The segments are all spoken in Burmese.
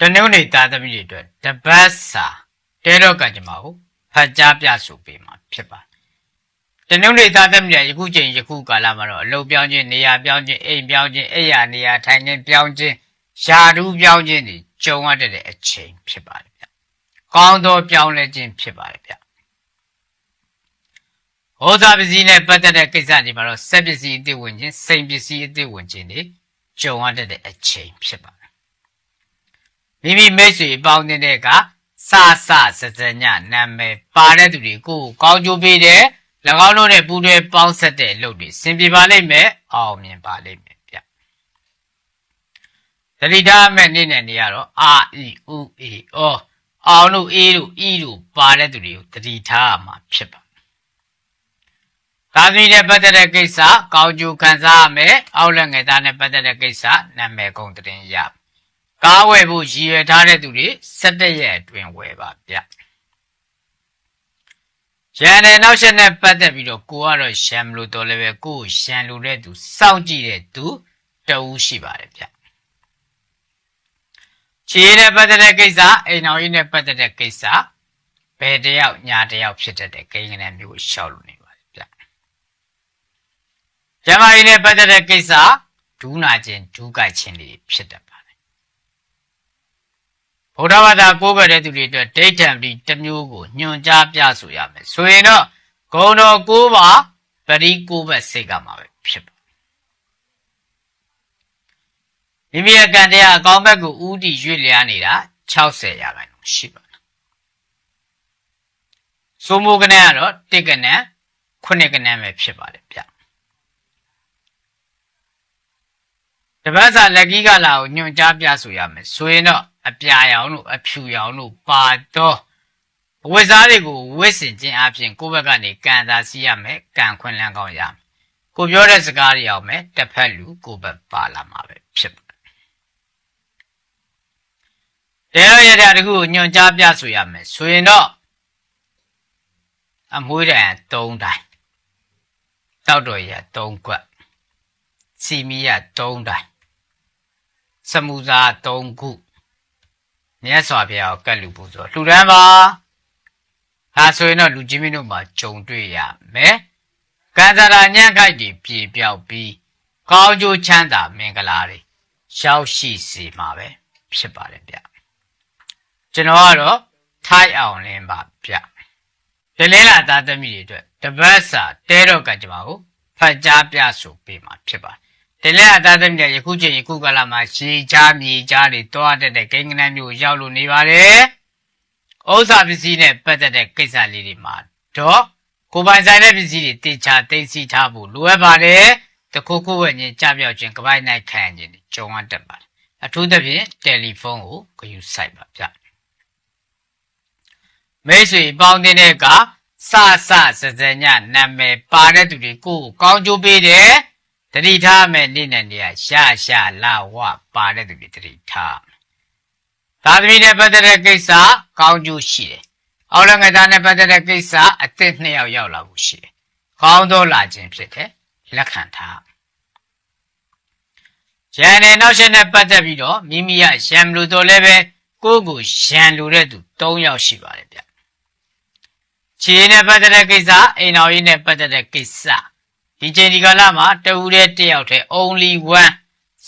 တနုံနေသားသမီးတွေအတွက်တပတ်စာတဲတော့ကကြမှာကိုဖတ်ကြားပြဆိုပေးမှာဖြစ်ပါတယ်တနုံနေသားသမီးတွေယခုချိန်ယခုကာလမှာတော့အလုပ်ပြောင်းခြင်းနေရာပြောင်းခြင်းအိမ်ပြောင်းခြင်းအိယာနေရာထိုင်ခြင်းပြောင်းခြင်းယာဓုပြောင်းခြင်းတွေကြုံရတဲ့အချိန်ဖြစ်ပါတယ်ဗျကောင်းသောပြောင်းလဲခြင်းဖြစ်ပါတယ်ဗျဟောသာပစ္စည်းနဲ့ပတ်သက်တဲ့ကိစ္စတွေမှာတော့စက်ပစ္စည်းအသစ်ဝင်ခြင်းစိန်ပစ္စည်းအသစ်ဝင်ခြင်းတွေကြုံရတဲ့အချိန်ဖြစ်ပါတယ် မိမိမိတ်ဆွေပေါင်းတဲ့ကစစစစညနာမည်ပါတဲ့သူတွေကိုယ်ကောင်းကျိုးပေးတဲ့၎င်းတို့နဲ့ပူးတွဲပေါင်းဆက်တဲ့အလုပ်တွေစင်ပြေပါလိမ့်မယ်အောင်မြင်ပါလိမ့်မယ်ဗျတတိထားမဲ့နေ့နဲ့နေရတော့အာအီဥအေအောအောင်တို့အေးတို့ဤတို့ပါတဲ့သူတွေကိုတတိထားရမှာဖြစ်ပါသာသမီနဲ့ပတ်သက်တဲ့ကိစ္စကောင်းကျိုးခံစားရမယ်အောက်လက်ငယ်သားနဲ့ပတ်သက်တဲ့ကိစ္စနာမည်ကုန်တင်ရ ကားဝယ်ဖို့ရည်ရွယ်ထားတဲ့သူတွေ17ရက်အတွင်းဝယ်ပါဗျရန်တဲ့နောက်ဆက်နဲ့ပတ်သက်ပြီးတော့ကိုကတော့ရှမ်းမလို့တော်လည်းပဲကိုကိုရှမ်းလို့တဲ့သူစောင့်ကြည့်တဲ့သူတဦးရှိပါတယ်ဗျခြေနဲ့ပတ်သက်တဲ့ကိစ္စအိမ်တော်ကြီးနဲ့ပတ်သက်တဲ့ကိစ္စဘယ်တယောက်ညာတယောက်ဖြစ်တတ်တဲ့ကိန်းကလေးမျိုးရှောက်လို့နေပါတယ်ဗျကျမကြီးနဲ့ပတ်သက်တဲ့ကိစ္စဒူးနာခြင်းဒူးကြိုက်ခြင်းတွေဖြစ်တတ်ပါတယ် ဗုဒ္ဓဘာသာကိုးကွယ်တဲ့သူတွေအတွက်ဒိဋ္ဌံပတိတစ်မျိုးကိုညွှန်ကြားပြဆိုရမယ်ဆိုရင်တော့ဂုံတော်ကိုးပါပရိကိုးဘက်စိတ်ကမှာပဲဖြစ်ပါမိမိရဲ့ကံတရားအကောင်းဘက်ကိုဥတီရွေ့လျားနေတာ60ရာခိုင်နှုန်းရှိပါတယ်။စိုးမိုးကနန်းကတော့တစ်ကနန်းခုနှစ်ကနန်းပဲဖြစ်ပါတယ်ဗျ။တပတ်စာလက်ကြီးကလာကိုညွှန်ကြားပြဆိုရမယ်ဆိုရင်တော့အပြာရောင်တို့အဖြူရောင်တို့ပါတော့ဝိစားတွေကိုဝစ်စင်ခြင်းအပြင်ကိုယ့်ဘက်ကနေကံသာစီးရမယ်ကံခွင့်လန်းကောင်းရမယ်ကိုပြောတဲ့စကားတွေအောင်မယ်တစ်ဖက်လူကိုယ့်ဘက်ပါလာမှာပဲဖြစ်ပါတရားရတဲ့တခုကိုညွန်ကြားပြဆိုရမယ်ဆိုရင်တော့အမွှေးတန်3တိုင်တောက်တော်ရ3ကွက်စီမီရ3တိုင်စမူစာ3ခု မြတ်စွာဘုရားကိုကတ်လူပူဆိုလှူဒန်းပါဒါဆိုရင်တော့လူကြီးမင်းတို့မှာဂျုံတွေ့ရမယ်ကံစားရာညံ့ခိုက်တွေပြေပြောက်ပြီးကောင်းကျိုးချမ်းသာမင်္ဂလာတွေရောက်ရှိစေမှာပဲဖြစ်ပါတယ်ဗျကျွန်တော်ကတော့ထိုက်အောင်လင်းပါဗျဒလင်းလာသားသမီးတွေအတွက်တပတ်စာတဲတော့ကကြပါကိုဖတ်ကြားပြဆိုပေးမှာဖြစ်ပါတယ် ဒလင်းလာသားသမီးတွေယခုချိန်ယခုကာလမှာရှည်ချားမြေချားတွေတွားတက်တဲ့ကိန်းကနန်းမျိုးရောက်လို့နေပါတယ်ဥစ္စာပစ္စည်းနဲ့ပတ်သက်တဲ့ကိစ္စလေးတွေမှာတော့ကိုပိုင်ဆိုင်တဲ့ပစ္စည်းတွေတေချာသိသိထားဖို့လိုအပ်ပါတယ်တခုခုဝဲညင်ကြပြောက်ခြင်းကပိုင်နိုင်ခံခြင်းကြုံရတတ်ပါတယ်အထူးသဖြင့်တယ်လီဖုန်းကိုဂရုစိုက်ပါဗျမိတ်ဆွေပေါင်းတဲ့ကစစစစညနာမည်ပါတဲ့သူတွေကိုကောင်းကျိုးပေးတယ် တတိထားမယ်နေ့နဲ့နေ့ရှာရှာလာဝပါတဲ့သူတွေတတိထားသာသမီနဲ့ပတ်သက်တဲ့ကိစ္စကောင်းကျိုးရှိတယ်အောက်လငယ်သားနဲ့ပတ်သက်တဲ့ကိစ္စအသစ်နှစ်ယောက်ရောက်လာဖို့ရှိတယ်ကောင်းသောလာခြင်းဖြစ်တယ်လက်ခံထားရန်နဲ့နောက်ဆက်နဲ့ပတ်သက်ပြီးတော့မိမိရရန်လို့တော့လည်းပဲကိုယ့်ကိုရန်လို့တဲ့သူ၃ယောက်ရှိပါတယ်ဗျခြေနဲ့ပတ်သက်တဲ့ကိစ္စအိမ်တော်ကြီးနဲ့ပတ်သက်တဲ့ကိစ္စ ဒီချိန်ဒီကာလမှာတဦးတည်းတယောက်တည်း only one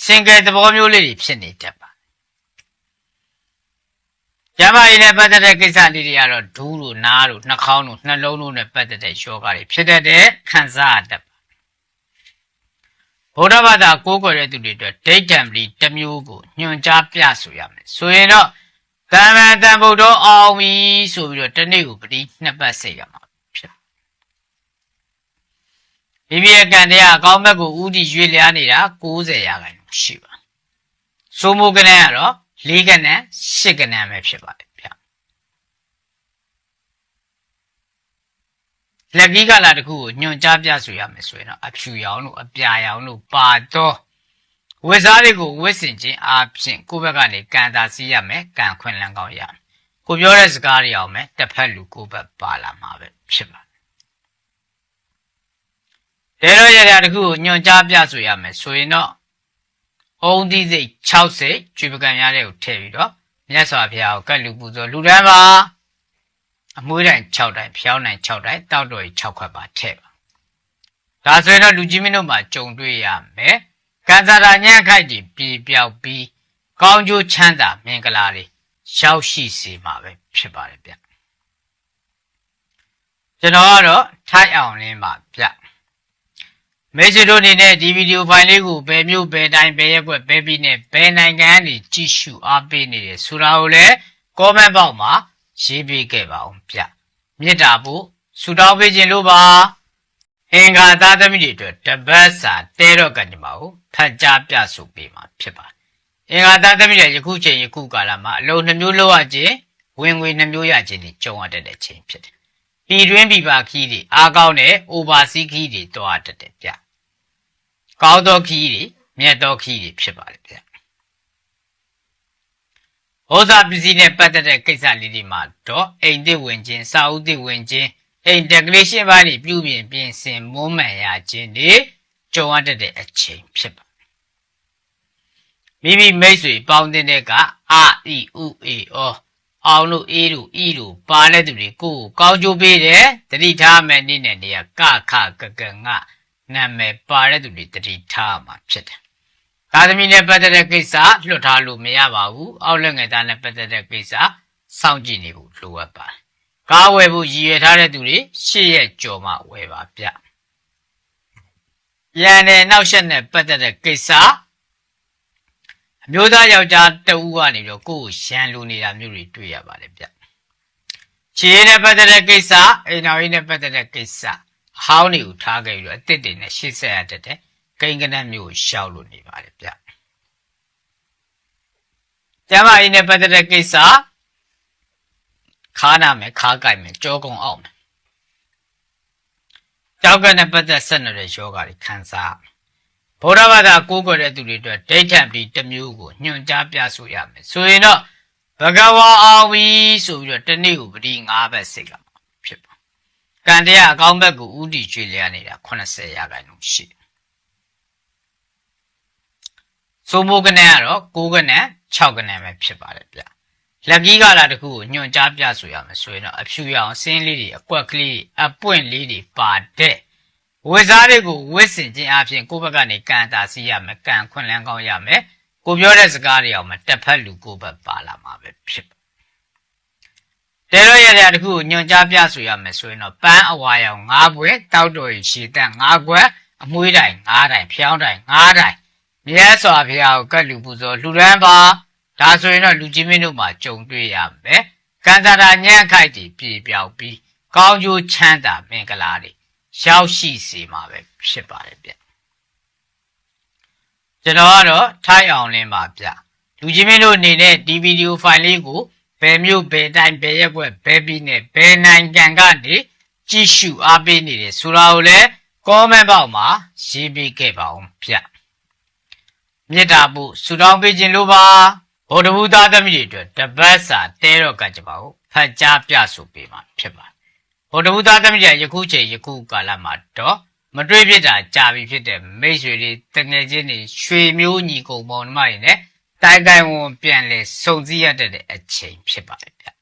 single သဘောမျိုးလေးတွေဖြစ်နေတတ်ပါကျမကြီးနဲ့ပတ်သက်တဲ့ကိစ္စလေးတွေကတော့ဒူးတို့နားတို့နှာခေါင်းတို့နှလုံးတို့နဲ့ပတ်သက်တဲ့ယောဂတွေဖြစ်တတ်တဲ့ခံစားရတတ်ပါဗုဒ္ဓဘာသာကိုးကွယ်တဲ့သူတွေအတွက်ဒိဋ္ဌံပတိတစ်မျိုးကိုညွှန်ကြားပြဆိုရမယ်ဆိုရင်တော့တမန်တန်ဗုဒ္ဓအောင်ပြီဆိုပြီးတော့တနေ့ကိုပတိနှစ်ပတ်စိတ်ရမှာ ဖြစ်မိမိရဲ့ကံတရားအကောင်းဘက်ကိုဥတီရွေ့လျားနေတာ90ရာခိုင်နှုန်းရှိပါစိုးမိုးကနန်းကတော့၄ကနန်း၈ကနန်းပဲဖြစ်ပါတယ်ဗျလက်ကြီးကလာတခုကိုညွန်ကြားပြဆိုရမယ်ဆိုရင်တော့အဖြူရောင်တို့အပြာရောင်တို့ပါတော့ဝိစားတွေကိုဝစ်စင်ခြင်းအပြင်ကိုယ့်ဘက်ကနေကံသာစီးရမယ်ကံခွင့်လန်းကောင်းရမယ်ကိုပြောတဲ့စကားတွေအောင်မယ်တစ်ဖက်လူကိုယ့်ဘက်ပါလာမှာပဲဖြစ်ပါတယ် ဒါတော့ရရတခုကိုညွန်ကြားပြဆိုရမယ်ဆိုရင်တော့အုံသီးစိတ်60ကျွေပကံရတဲ့ကိုထည့်ပြီးတော့မြတ်စွာဘုရားကိုကတ်လူပူဇော်လူတန်းပါအမွှေးတိုင်း6တိုင်းဖျောင်းတိုင်း6တိုင်းတောက်တော်ကြီး6ခွက်ပါထည့်ပါဒါဆိုရင်တော့လူကြီးမင်းတို့မှာကြုံတွေ့ရမယ်ကံစားတာညံ့ခိုက်ကြီးပြေပြောက်ပြီးကောင်းကျိုးချမ်းသာမင်္ဂလာတွေရောက်ရှိစေမှာပဲဖြစ်ပါတယ်ဗျကျွန်တော်ကတော့ထိုက်အောင်လင်းပါဗျ မေဂျီတို့အနေနဲ့ဒီဗီဒီယိုဖိုင်လေးကိုဘယ်မျိုးဘယ်တိုင်းဘယ်ရက်ွက်ဘယ်ပြည်နဲ့ဘယ်နိုင်ငံကနေကြည့်ရှုအားပေးနေတယ်ဆိုတာကိုလည်း comment box မှာရေးပေးခဲ့ပါအောင်ဗျမေတ္တာဖို့ဆုတောင်းပေးခြင်းလို့ပါအင်္ဂါသားသမီးတွေအတွက်တပတ်စာတဲတော့ကံကြမကိုဖတ်ကြားပြဆိုပေးမှာဖြစ်ပါတယ်အင်္ဂါသားသမီးတွေယခုချိန်ယခုကာလမှာအလုံးနှမျိုးလောက်ရခြင်းဝင်ငွေနှမျိုးရခြင်းတွေကြုံရတတ်တဲ့ချိန်ဖြစ်တယ် ပြည်တွင်းပြည်ပခီးတွေအားကောင်းတဲ့ overseas ခီးတွေတွားတတ်တယ်ဗျကောင်းသောခီးတွေမြတ်သောခီးတွေဖြစ်ပါတယ်ဗျဩဇာပစ္စည်းနဲ့ပတ်သက်တဲ့ကိစ္စလေးတွေမှာတော့အိမ်သစ်ဝင်ခြင်းစာအုပ်သစ်ဝင်ခြင်းအိမ် decoration ပိုင်းတွေပြုပြင်ပြင်ဆင်မွမ်းမံရခြင်းတွေကြုံရတတ်တဲ့အချိန်ဖြစ်ပါမိမိမိတ်ဆွေပေါင်းတဲ့ကအာအီဥအေအော အောင်လို့အေးလို့ဤလို့ပါတဲ့သူတွေကိုယ်ကိုကောင်းကျိုးပေးတယ်တတိထားမယ်နေ့နဲ့နေရကခကကငါနာမည်ပါတဲ့သူတွေတတိထားမှာဖြစ်တယ်သာသမီနဲ့ပတ်သက်တဲ့ကိစ္စလွတ်ထားလို့မရပါဘူးအောက်လက်ငယ်သားနဲ့ပတ်သက်တဲ့ကိစ္စစောင့်ကြည့်နေဖို့လိုအပ်ပါတယ်ကားဝယ်ဖို့ရည်ရွယ်ထားတဲ့သူတွေရှေ့ရက်ကြော်မှဝယ်ပါဗျရန်နဲ့နောက်ဆက်နဲ့ပတ်သက်တဲ့ကိစ္စ အမျိုးသားယောက်ျားတဦးကနေပြီးတော့ကိုယ့်ကိုရန်လိုနေတာမျိုးတွေတွေ့ရပါတယ်ဗျခြေရည်နဲ့ပတ်သက်တဲ့ကိစ္စအိမ်တော်ရေးနဲ့ပတ်သက်တဲ့ကိစ္စအဟောင်းတွေကိုထားခဲ့ပြီးတော့အစ်စ်တွေနဲ့ရှေ့ဆက်ရတတ်တဲ့ကိန်းကနက်မျိုးကိုရှောက်လို့နေပါတယ်ဗျကျမကြီးနဲ့ပတ်သက်တဲ့ကိစ္စခါနာမယ်ခါကြိုက်မယ်ကြောကုံအောင်မယ်ကြောက်ကနဲ့ပတ်သက်ဆက်နေတဲ့ယောဂါတွေခံစား ဗုဒ္ဓဘာသာကိုးကွယ်တဲ့သူတွေအတွက်ဒိဋ္ဌံပြီးတစ်မျိုးကိုညွှန်ကြားပြဆိုရမယ်ဆိုရင်တော့ဘဂဝါအောင်ပြီဆိုပြီးတော့တနေ့ကိုပတိ၅ဘက်စိတ်လာမှာဖြစ်ပါကံတရားအကောင်းဘက်ကိုဥတီကျွေလျားနေတာ80ရာခိုင်နှုန်းရှိဆိုမိုးကနေကတော့6ကနေ6ကနေပဲဖြစ်ပါတယ်ဗျလက်ကြီးကလာတခုကိုညွှန်ကြားပြဆိုရမယ်ဆိုရင်တော့အဖြူရအောင်စင်းလေးတွေအကွက်ကလေးအပွင့်လေးတွေပါတဲ့ ဝစ်စားတွေကိုဝစ်စင်ခြင်းအပြင်ကိုယ့်ဘက်ကနေကံတာစီရမယ်ကံခွင့်လန်းကောင်းရမယ်ကိုပြောတဲ့စကားတွေအောင်မတက်ဖက်လူကိုယ့်ဘက်ပါလာမှာပဲဖြစ်ပါတဲရရတဲ့တခုကိုညွှန်ကြားပြဆိုရမယ်ဆိုရင်တော့ပန်းအဝါရောင်၅ဘွဲတောက်တော်ရီရှည်တက်၅ခွက်အမွှေးတိုင်၅တိုင်ဖျောင်းတိုင်၅တိုင်မြဲစွာဘုရားကိုကတ်လူပူဇော်လှူဒန်းပါဒါဆိုရင်တော့လူကြီးမင်းတို့မှာကြုံတွေ့ရမယ်ကံစားတာညံ့ခိုက်တည်ပြေပြောက်ပြီးကောင်းကျိုးချမ်းသာမင်္ဂလာတွေ ရောက်ရှိစေမှာပဲဖြစ်ပါတယ်ဗျကျွန်တော်ကတော့ထိုက်အောင်လင်းပါဗျလူကြီးမင်းတို့အနေနဲ့ဒီဗီဒီယိုဖိုင်လေးကိုဘယ်မျိုးဘယ်တိုင်းဘယ်ရက်ွက်ဘယ်ပြည်နဲ့ဘယ်နိုင်ငံကနေကြည့်ရှုအားပေးနေတယ်ဆိုတာကိုလည်း comment box မှာရေးပေးခဲ့ပါအောင်ဗျမေတ္တာပို့ဆုတောင်းပေးခြင်းလို့ပါဗုဒ္ဓဘုသားသမီးတွေအတွက်တပတ်စာတဲတော့ကကြပါဦးဖတ်ကြားပြဆိုပေးမှာဖြစ်ပါတယ် ဗုဒ္ဓဘုသားသမီးတွေယခုချိန်ယခုကာလမှာတော့မတွေ့ဖြစ်တာကြာပြီဖြစ်တဲ့မိတ်ဆွေတွေတငယ်ချင်းတွေရွှေမျိုးညီကုံမောင်နှမတွေနဲ့တိုင်တိုင်ဝန်ပြန်လဲစုံစည်းရတဲ့အချိန်ဖြစ်ပါတယ်ဗျ။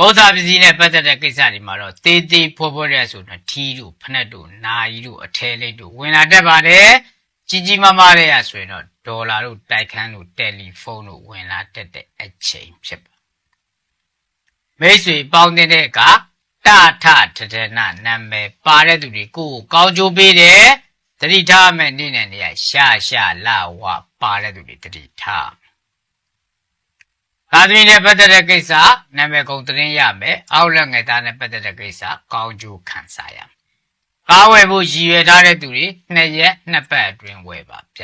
ဩဇာပစ္စည်းနဲ့ပတ်သက်တဲ့ကိစ္စတွေမှာတော့တေးသေးဖောဖောတဲ့ဆိုတော့ထီးတို့ဖနက်တို့နာယီတို့အထဲလေးတို့ဝင်လာတတ်ပါတယ်။ကြီးကြီးမားမားတဲ့ရဆိုရင်တော့ဒေါ်လာတို့တိုက်ခန်းတို့တယ်လီဖုန်းတို့ဝင်လာတတ်တဲ့အချိန်ဖြစ်ပါ မိတ်ဆွေပေါင်းတဲ့အခါတထထထနာနာမည်ပါတဲ့သူတွေကိုကိုကောင်းကျိုးပေးတယ်တတိထားမဲ့နေ့နဲ့နေရရှာရှာလာဝပါတဲ့သူတွေတတိထားသာသမီနဲ့ပတ်သက်တဲ့ကိစ္စနာမည်ကုန်သတင်းရမယ်အောက်လက်ငယ်သားနဲ့ပတ်သက်တဲ့ကိစ္စကောင်းကျိုးခံစားရမယ်ကားဝယ်ဖို့ရည်ရွယ်ထားတဲ့သူတွေနှစ်ရက်နှစ်ပတ်အတွင်းဝယ်ပါဗျ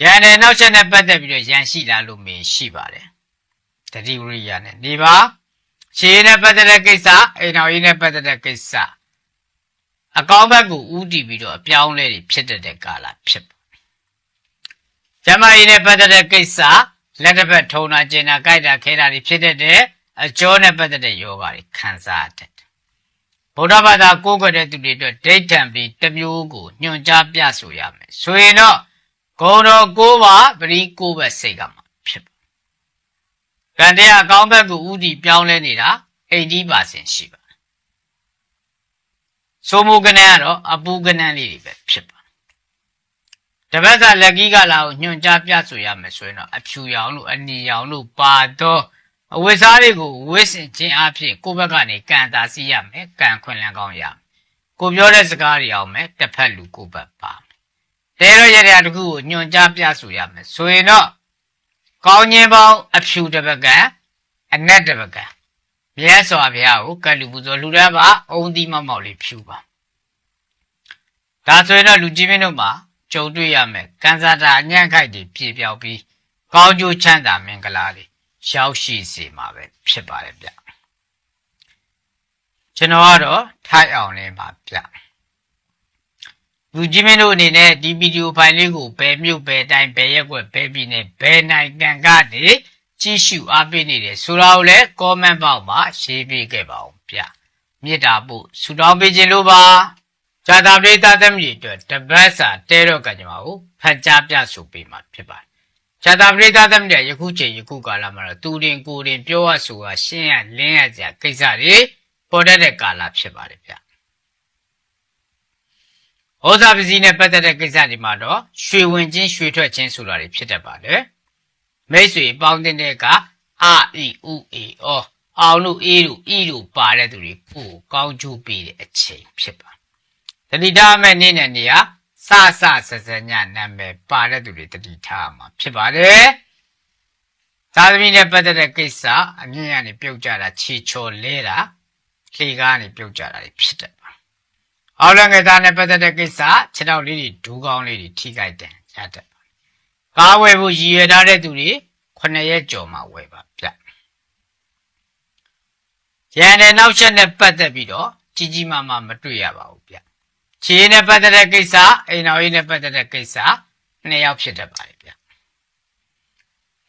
ရန်တဲ့နောက်ချက်နဲ့ပတ်သက်ပြီးတော့ရန်ရှိလာလို့မင်းရှိပါတယ် တတိဝရိယနဲ့နေပါခြေနဲ့ပတ်သက်တဲ့ကိစ္စအိမ်တော်ရေးနဲ့ပတ်သက်တဲ့ကိစ္စအကောင်းဘက်ကိုဥတည်ပြီးတော့အပြောင်းလဲတွေဖြစ်တတ်တဲ့ကာလဖြစ်ပါကျမကြီးနဲ့ပတ်သက်တဲ့ကိစ္စလက်တစ်ဖက်ထုံတာကျင်တာကြိုက်တာခဲတာတွေဖြစ်တတ်တဲ့အကျော်နဲ့ပတ်သက်တဲ့ယောဂါတွေခံစားတတ်တယ်ဗုဒ္ဓဘာသာကိုးကွယ်တဲ့သူတွေအတွက်ဒိဋ္ဌံပြီးတစ်မျိုးကိုညွှန်ကြားပြဆိုရမယ်ဆိုရင်တော့ဂုံတော်ကိုးပါပရိကိုးဘက်စိတ်ကမှာဖြစ်ပါ ကံတရားအကောင်းဘက်ကိုဥတီပြောင်းလဲနေတာ80%ရှိပါဆိုမှုကနန်းကတော့အပူကနန်းလေးတွေပဲဖြစ်ပါတပတ်ကလက်ကီးကလာကိုညွှန်ကြားပြဆိုရမယ်ဆိုရင်တော့အဖြူရောင်လို့အနီရောင်လို့ပါတော့အဝိစားတွေကိုဝိစင်ခြင်းအဖြစ်ကိုယ့်ဘက်ကနေကံတာစီရမယ်ကံခွင်လန်းကောင်းရမယ်ကိုပြောတဲ့စကားတွေအောင်မယ်တစ်ဖက်လူကိုယ့်ဘက်ပါမယ်တဲရရတဲ့တခုကိုညွှန်ကြားပြဆိုရမယ်ဆိုရင်တော့ ကောင်းခြင်းပေါင်းအဖြူတစ်ပတ်ကအနက်တစ်ပတ်ကမြတ်စွာဘုရားကိုကတ်လူပူဇော်လူရပါအုံသီးမမောက်လေးဖြူပါဒါဆိုရင်တော့လူကြီးမင်းတို့မှာကြုံတွေ့ရမယ်ကံစားတာအညံ့ခိုက်တွေပြေပြောက်ပြီးကောင်းကျိုးချမ်းသာမင်္ဂလာတွေရောက်ရှိစေမှာပဲဖြစ်ပါတယ်ဗျကျွန်တော်ကတော့ထိုက်အောင်လေးပါဗျ လူကြီးမင်းတို့အနေနဲ့ဒီဗီဒီယိုဖိုင်လေးကိုဘယ်မြို့ဘယ်တိုင်းဘယ်ရက်ွက်ဘယ်ပြည်နယ်ဘယ်နိုင်ငံကနေကြည့်ရှုအားပေးနေတယ်ဆိုတာကိုလည်း comment box မှာရေးပေးခဲ့ပါဦးဗျမေတ္တာပို့ဆုတောင်းပေးခြင်းလို့ပါဇာတာပရိသတ်သမီးတွေအတွက်တပတ်စာတဲတော့ကကြမှာကိုဖတ်ကြားပြဆိုပေးမှာဖြစ်ပါတယ်ဇာတာပရိသတ်သမီးတွေယခုချိန်ယခုကာလမှာတော့သူတင်ကိုယ်တင်ပြောရဆိုရရှင်းရလင်းရကြကိစ္စတွေပေါ်တတ်တဲ့ကာလဖြစ်ပါတယ်ဗျ ဟောစာပစ္စည်းနဲ့ပတ်သက်တဲ့ကိစ္စဒီမှာတော့ရွှေဝင်ချင်းရွှေထွက်ချင်းဆိုတာတွေဖြစ်တတ်ပါတယ်မိတ်ဆွေပေါင်းတဲ့ကအာအီဥအေအောအောင်လို့အေးလို့ဤလို့ပါတဲ့သူတွေကိုကောင်းကျိုးပေးတဲ့အချိန်ဖြစ်ပါတတိထားမဲ့နေ့နဲ့နေရာစစဆဆညနာမည်ပါတဲ့သူတွေတတိထားမှာဖြစ်ပါတယ်သာသမီနဲ့ပတ်သက်တဲ့ကိစ္စအမြင့်ရနေပြုတ်ကြတာခြေချော်လဲတာခေကားနေပြုတ်ကြတာဖြစ်တယ် အောက်လငယ်သားနဲ့ပတ်သက်တဲ့ကိစ္စခြေထောက်လေးတွေဒူးကောင်းလေးတွေထိခိုက်တယ်ရတတ်ပါကားဝယ်ဖို့ရည်ရွယ်ထားတဲ့သူတွေ9ရက်ကျော်မှဝယ်ပါဗျရန်တဲ့နောက်ချက်နဲ့ပတ်သက်ပြီးတော့ကြီးကြီးမားမားမတွေ့ရပါဘူးဗျခြေနဲ့ပတ်သက်တဲ့ကိစ္စအိမ်တော်ရေးနဲ့ပတ်သက်တဲ့ကိစ္စနှစ်ယောက်ဖြစ်တတ်ပါတယ်ဗျ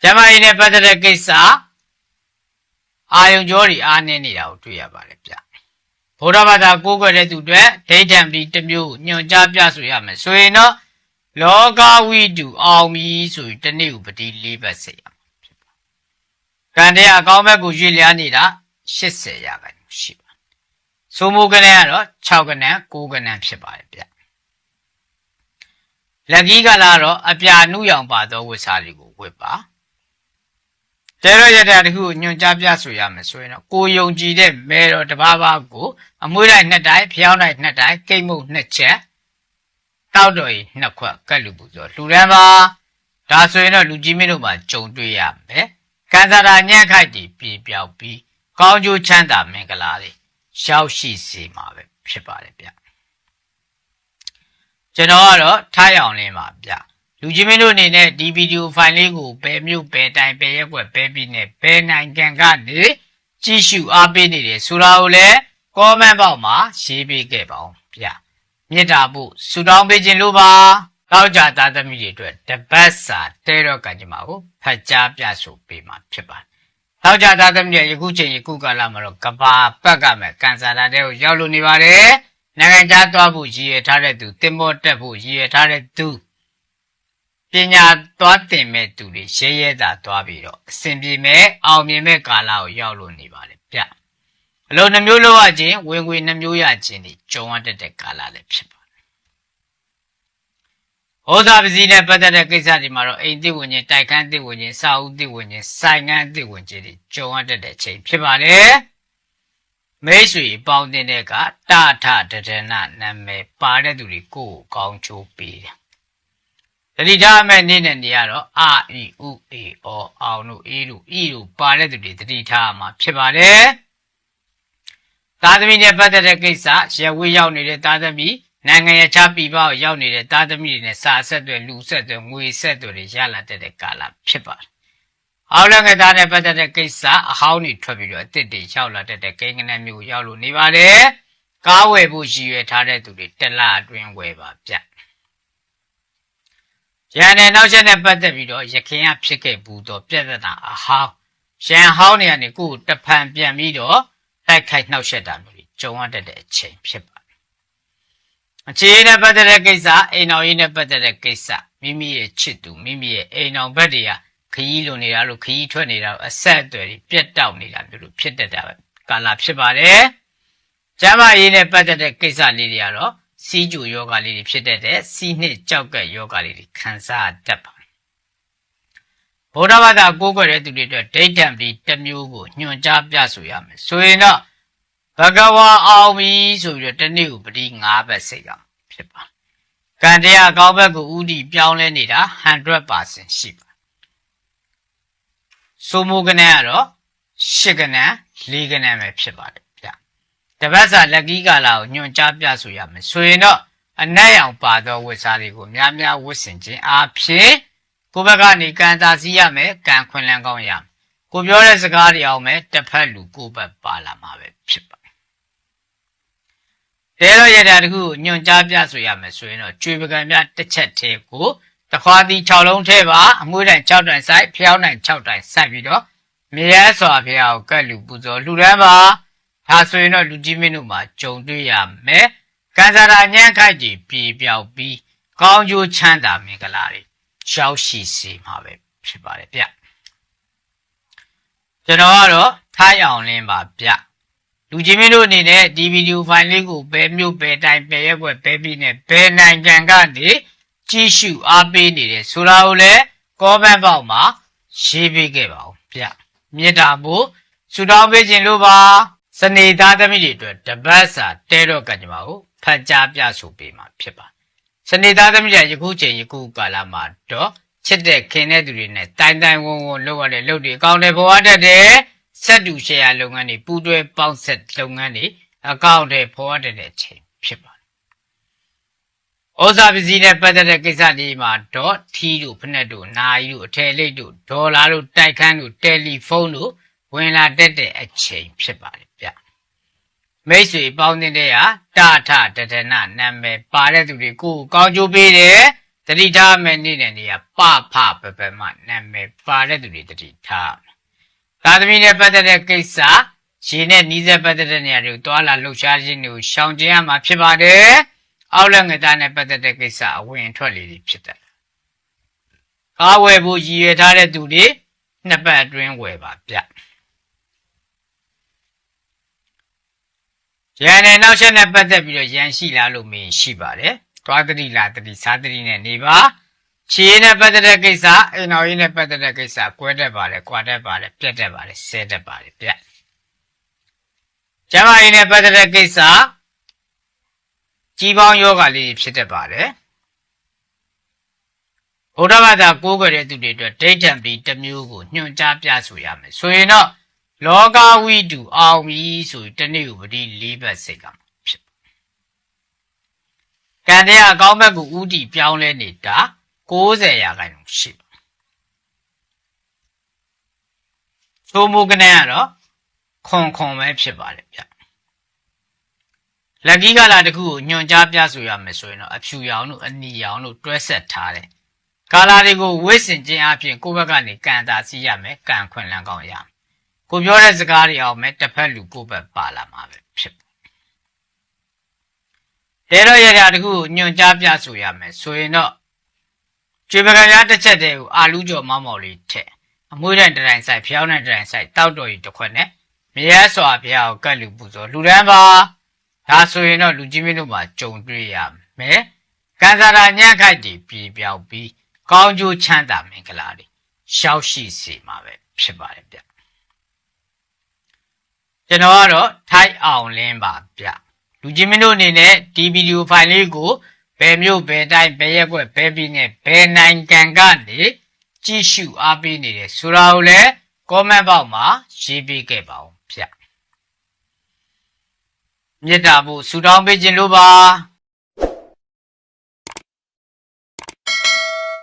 ကျမကြီးနဲ့ပတ်သက်တဲ့ကိစ္စအာယုံကြောတွေအားနည်းနေတာကိုတွေ့ရပါတယ်ဗျ ဗုဒ္ဓဘာသာကိုးကွယ်တဲ့သူတွေဒိဋ္ဌံပြီးတစ်မျိုးညွန်ကြားပြဆိုရမယ်ဆိုရင်တော့လောကဝိတုအောင်ပြီဆိုရင်တနေ့ဥပတိ၄ဘက်စေရမှာဖြစ်ပါကံတရားအကောင်းဘက်ကိုရွေ့လျားနေတာ80ရာခိုင်နှုန်းရှိပါဆိုမိုးကလေးကတော့6ကနန်း9ကနန်းဖြစ်ပါတယ်ဗျလက်ကြီးကလာတော့အပြာနုရောင်ပါသောဝတ်စားတွေကိုဝတ်ပါ တဲရရတဲ့တခုညွန်ကြားပြဆိုရမယ်ဆိုရင်တော့ကိုယုံကြည်တဲ့မဲတော်တပါးပါးကိုအမွှေးတိုင်းနှစ်တိုင်းဖျောင်းတိုင်းနှစ်တိုင်းကိတ်မုတ်နှစ်ချက်တောက်တော်ကြီးနှစ်ခွက်ကတ်လူပူဆိုလူရန်ပါဒါဆိုရင်တော့လူကြီးမင်းတို့မှာကြုံတွေ့ရမယ်ကံစားတာညံ့ခိုက်တီပြေပြောက်ပြီးကောင်းကျိုးချမ်းသာမင်္ဂလာတွေရှောက်ရှိစေမှာပဲဖြစ်ပါတယ်ဗျကျွန်တော်ကတော့ထားရအောင်လေးပါဗျ လူကြီးမင်းတို့အနေနဲ့ဒီဗီဒီယိုဖိုင်လေးကိုဘယ်မြို့ဘယ်တိုင်းဘယ်ရက်ွက်ဘယ်ပြည်နယ်ဘယ်နိုင်ငံကနေကြည့်ရှုအားပေးနေတယ်ဆိုတာကိုလည်း comment box မှာရေးပေးခဲ့ပါဦးဗျမေတ္တာပို့ဆုတောင်းပေးခြင်းလို့ပါတောက်ကြသားသမီးတွေအတွက်တပတ်စာတဲတော့ကံကြမှာကိုဖတ်ကြားပြဆိုပေးမှာဖြစ်ပါတယ်တောက်ကြသားသမီးတွေယခုချိန်ယခုကာလမှာတော့ကဘာပတ်ကမဲ့ကန်ဆာတာတဲ့ကိုရောက်လို့နေပါတယ်နိုင်ငံခြားသွားဖို့ရည်ရထားတဲ့သူတင်မောတက်ဖို့ရည်ရထားတဲ့သူ ပညာသွားတင်မဲ့သူတွေရဲရဲတာသွားပြီးတော့အစဉ်ပြေမဲ့အောင်မြင်မဲ့ကာလကိုရောက်လို့နေပါတယ်ဗျအလုံးနှမျိုးလောက်ရခြင်းဝင်ငွေနှမျိုးရခြင်းတွေကြုံရတတ်တဲ့ကာလလည်းဖြစ်ပါတယ်ဟောစာပစည်းနဲ့ပတ်သက်တဲ့ကိစ္စတွေမှာတော့အိမ်တိဝင်ခြင်းတိုက်ခန်းတိဝင်ခြင်းစာအုပ်တိဝင်ခြင်းဆိုင်ငန်းတိဝင်ခြင်းတွေကြုံရတတ်တဲ့ချိန်ဖြစ်ပါတယ်မိတ်ဆွေပေါင်းတင်တဲ့ကတာထတဒနာနာမည်ပါတဲ့သူတွေကိုယ်ကောင်းချိုးပေးတယ် တတိထားမဲ့နေ့နဲ့နေရတော့အာအီဥအေအောအောင်တို့အေးတို့ဤတို့ပါတဲ့သူတွေတတိထားမှာဖြစ်ပါတယ်သားသမီးနဲ့ပတ်သက်တဲ့ကိစ္စရဝေးရောက်နေတဲ့သားသမီးနိုင်ငံရခြားပြည်ပရောက်နေတဲ့သားသမီးတွေနဲ့စာဆက်တွေလူဆက်တွေငွေဆက်တွေရလာတဲ့ကာလဖြစ်ပါတယ်အောက်လငယ်သားနဲ့ပတ်သက်တဲ့ကိစ္စအဟောင်းတွေထွက်ပြီးတော့အစ်စ်တွေရောက်လာတဲ့ကိန်းကနမျိုးရောက်လို့နေပါတယ်ကားဝယ်ဖို့ရည်ရွယ်ထားတဲ့သူတွေတလအတွင်းဝယ်ပါဗျ ရန်တဲ့နောက်ချက်နဲ့ပတ်သက်ပြီးတော့ရခင်ကဖြစ်ခဲ့ဘူးတော့ပြဿနာအဟောင်းရန်ဟောင်းနေရနေကိုယ်တဖန်ပြန်ပြီးတော့တိုက်ခိုက်နှောက်ယှက်တာမျိုးတွေကြုံရတဲ့အချိန်ဖြစ်ပါတယ်အခြေနဲ့ပတ်သက်တဲ့ကိစ္စအိမ်တော်ကြီးနဲ့ပတ်သက်တဲ့ကိစ္စမိမိရဲ့ချစ်သူမိမိရဲ့အိမ်အောင်ဘက်တွေကခရီးလွန်နေတာလို့ခရီးထွက်နေတာလို့အဆက်အသွယ်တွေပြတ်တောက်နေတာမျိုးလို့ဖြစ်တတ်တာပဲကာလာဖြစ်ပါတယ်ကျမ်းမာရေးနဲ့ပတ်သက်တဲ့ကိစ္စလေးတွေကတော့ စီးကျူယောဂလေးတွေဖြစ်တတ်တဲ့စီးနှစ်ကြောက်ကက်ယောဂလေးတွေခံစားတတ်ပါတယ်ဗုဒ္ဓဘာသာကိုးကွယ်တဲ့သူတွေအတွက်ဒိဋ္ဌံပီတစ်မျိုးကိုညွှန်ကြားပြဆိုရမယ်ဆိုရင်တော့ဘဂဝါအောင်ပြီဆိုပြီးတော့တနေ့ကိုပတိ၅ဘက်စိတ်အောင်ဖြစ်ပါကံတရားကောင်းဘက်ကိုဥတီပြောင်းလဲနေတာ100%ရှိပါဆိုမိုကနန်းကတော့ရှစ်ကနန်းလေးကနန်းပဲဖြစ်ပါတယ်ဗျ တပတ်စာလက်ကီးကာလာကိုညွှန်ကြားပြဆိုရမယ်ဆိုရင်တော့အနက်ရောင်ပါသောဝတ်စားတွေကိုများများဝတ်ဆင်ခြင်းအပြင်ကိုယ့်ဘက်ကနေကံသာစည်းရမယ်ကံခွင်လန်းကောင်းရမယ်ကိုပြောတဲ့စကားတွေအောင်မယ်တစ်ဖက်လူကိုယ့်ဘက်ပါလာမှာပဲဖြစ်ပါတဲတော့ရတာတခုညွန်ကြားပြဆိုရမယ်ဆိုရင်တော့ကျွေပကံမြတစ်ချက်သေးကိုတခွားသီး6လုံးထဲပါအမွှေးတိုင်6တိုင်စိုက်ဖျောင်းတိုင်6တိုင်စိုက်ပြီးတော့မြရဲစွာဖျားကိုကတ်လူပူဇော်လူတန်းပါ ဒါဆိုရင်တော့လူကြီးမင်းတို့မှာဂျုံတွေ့ရမယ်ကံစားတာညံ့ခိုက်ကြီးပြေပြောက်ပြီးကောင်းကျိုးချမ်းသာမင်္ဂလာတွေရှောက်ရှိစေမှာပဲဖြစ်ပါတယ်ဗျကျွန်တော်ကတော့ထားရအောင်လင်းပါဗျလူကြီးမင်းတို့အနေနဲ့ဒီဗီဒီယိုဖိုင်လေးကိုဘယ်မျိုးဘယ်တိုင်းဘယ်ရက်ွက်ဘယ်ပြည်နဲ့ဘယ်နိုင်ငံကနေကြည့်ရှုအားပေးနေတယ်ဆိုတာကိုလည်းကောမန့်ပေါက်မှာရေးပေးခဲ့ပါဦးဗျမြေတားဖို့ဆူတောင်းပေးခြင်းလို့ပါ စနေသားသမီးတွေအတွက်တပတ်စာတဲတော့ကကြမှာကိုဖတ်ကြားပြဆိုပေးမှာဖြစ်ပါစနေသားသမီးတွေယခုချိန်ယခုကာလမှာတော့ချစ်တဲ့ခင်တဲ့သူတွေနဲ့တိုင်တိုင်ဝုံဝုံလုပ်ရတဲ့လုပ်တွေအကောင့်တွေပေါ်ရတတ်တယ်ဆက်တူရှယ်ယာလုပ်ငန်းတွေပူးတွဲပေါင်းဆက်လုပ်ငန်းတွေအကောင့်တွေပေါ်ရတဲ့အချိန်ဖြစ်ပါတယ်။ဩဇာပစ္စည်းနဲ့ပတ်သက်တဲ့ကိစ္စတွေမှာတော့ထီးတို့ဖက်နဲ့တို့နာရီတို့အထည်လိပ်တို့ဒေါ်လာတို့တိုက်ခန်းတို့တယ်လီဖုန်းတို့ဝင်လာတတ်တဲ့အချိန်ဖြစ်ပါတယ်ဗျ။ မိတ်ဆွေပေါင်းတဲ့ရာတာထတဒနာနာမည်ပါတဲ့သူတွေကိုကောင်းကျိုးပေးတယ်တတိထားမယ်နေတဲ့နေရာပဖပပမနာမည်ပါတဲ့သူတွေတတိထားသာသမီနဲ့ပတ်သက်တဲ့ကိစ္စရေနဲ့နီးစပ်ပတ်သက်တဲ့နေရာတွေကိုတွာလာလှုပ်ရှားခြင်းတွေကိုရှောင်ကျဉ်ရမှာဖြစ်ပါတယ်။အောက်လက်ငသားနဲ့ပတ်သက်တဲ့ကိစ္စအဝင်ထွက်လေးတွေဖြစ်တယ်။ကားဝယ်ဖို့ရည်ရွယ်ထားတဲ့သူတွေနှစ်ပတ်အတွင်းဝယ်ပါဗျ။ ရန်နဲ့နောက်ဆက်နဲ့ပတ်သက်ပြီးတော့ရန်ရှိလားလို့မင်းရှိပါတယ်။တွားတတိလာတတိစားတတိနဲ့နေပါ။ခြေနဲ့ပတ်သက်တဲ့ကိစ္စအိမ်တော်ကြီးနဲ့ပတ်သက်တဲ့ကိစ္စကွဲတတ်ပါတယ်၊ကွာတတ်ပါတယ်၊ပြတ်တတ်ပါတယ်၊ဆဲတတ်ပါတယ်ဗျ။ကျမကြီးနဲ့ပတ်သက်တဲ့ကိစ္စကြီးပေါင်းယောဂလေးဖြစ်တတ်ပါတယ်။ဘုရားဘာသာကိုးကွယ်တဲ့သူတွေအတွက်ဒိဋ္ဌံပီတစ်မျိုးကိုညွှန်ကြားပြဆိုရမယ်။ဆိုရင်တော့ လောကဝိတုအောင်ပြီဆိုရင်တနေ့ကိုပတိ၄ဘက်စိတ်ကဖြစ်။ကံတရားအကောင်းဘက်ကိုဥတီပြောင်းလဲနေတာ60ရာခိုင်နှုန်းရှိသို့မဟုတ်ကနေကတော့ခွန်ခွန်ပဲဖြစ်ပါတယ်ဗျလက်ကီးကလာတခုကိုညွန်ကြားပြဆိုရမယ်ဆိုရင်တော့အဖြူရောင်တို့အနီရောင်တို့တွဲဆက်ထားတယ်ကာလာတွေကိုဝိစင်ခြင်းအပြင်ကိုယ့်ဘက်ကနေကန်တာစီးရမယ်ကန်ခွင်လန်းကောင်းရမယ် ကိုပြောတဲ့စကားတွေအောင်မယ်တစ်ဖက်လူကိုယ့်ဘက်ပါလာမှာပဲဖြစ်တယ်တော့ရရတခုကိုညွန်ကြားပြဆိုရမယ်ဆိုရင်တော့ကျွေပကံရတစ်ချက်တည်းကိုအာလူးကြော်မောင်းမော်လေးထက်အမွှေးတိုင်တိုင်ဆိုင်ဖျောင်းတဲ့တိုင်ဆိုင်တောက်တော်ကြီးတစ်ခွက်နဲ့မြရဲစွာဖျားကိုကတ်လူပူဇော်လူတန်းပါဒါဆိုရင်တော့လူကြီးမင်းတို့မှာကြုံတွေ့ရမယ်ကံစားတာညံ့ခိုက်တည်ပြေပြောက်ပြီးကောင်းကျိုးချမ်းသာမင်္ဂလာတွေရှောက်ရှိစေမှာပဲဖြစ်ပါတယ်ဗျ ကျွန်တော်ကတော့ထိုက်အောင်လင်းပါဗျလူကြီးမင်းတို့အနေနဲ့ဒီဗီဒီယိုဖိုင်လေးကိုဘယ်မျိုးဘယ်တိုင်းဘယ်ရက်ွက်ဘယ်ပြည်နဲ့ဘယ်နိုင်ငံကနေကြည့်ရှုအားပေးနေတယ်ဆိုတာကိုလည်း comment box မှာရေးပေးခဲ့ပါဦးဗျ။မြစ်တာဖို့ဆူတောင်းပေးခြင်းလို့ပါ။